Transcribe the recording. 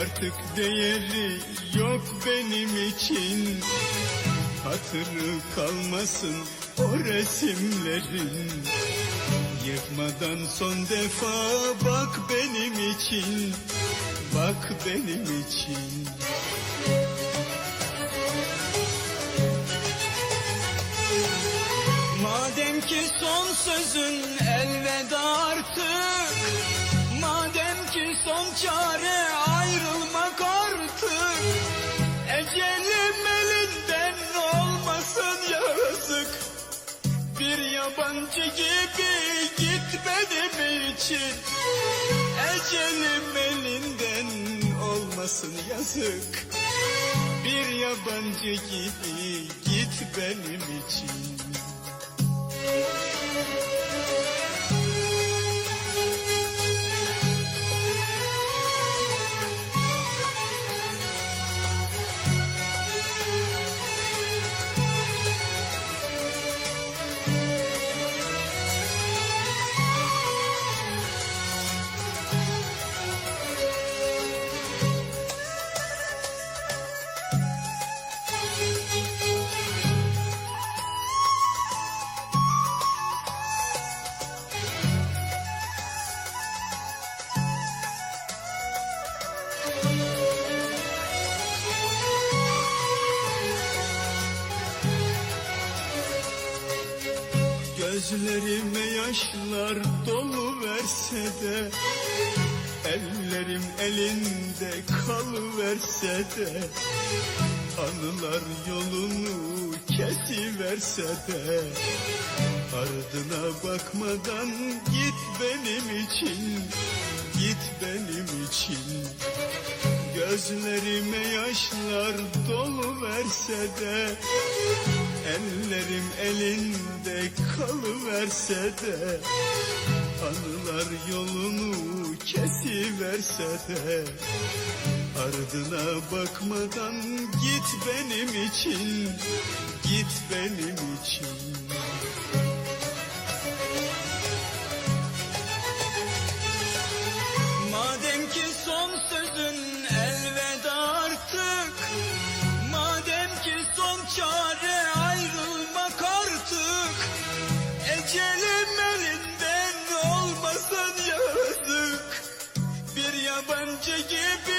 artık değeri yok benim için. Hatırı kalmasın o resimlerin. Yıkmadan son defa bak benim için. Bak benim için. Madem ki son sözün elveda artık Madem ki son çare ayrılmak artık. Ecelim elinden olmasın yazık. Bir yabancı gibi git benim için? Ecelim elinden olmasın yazık. Bir yabancı gibi git benim için Gözlerime yaşlar dolu verse de Ellerim elinde kalıverse de Anılar yolunu kesiverse de Ardına bakmadan git benim için Git benim için Gözlerime yaşlar dolu verse de Ellerim elinde kalıverse de Anılar yolunu kesiverse de Ardına bakmadan git benim için Git benim için olmasın yazık Bir yabancı gibi git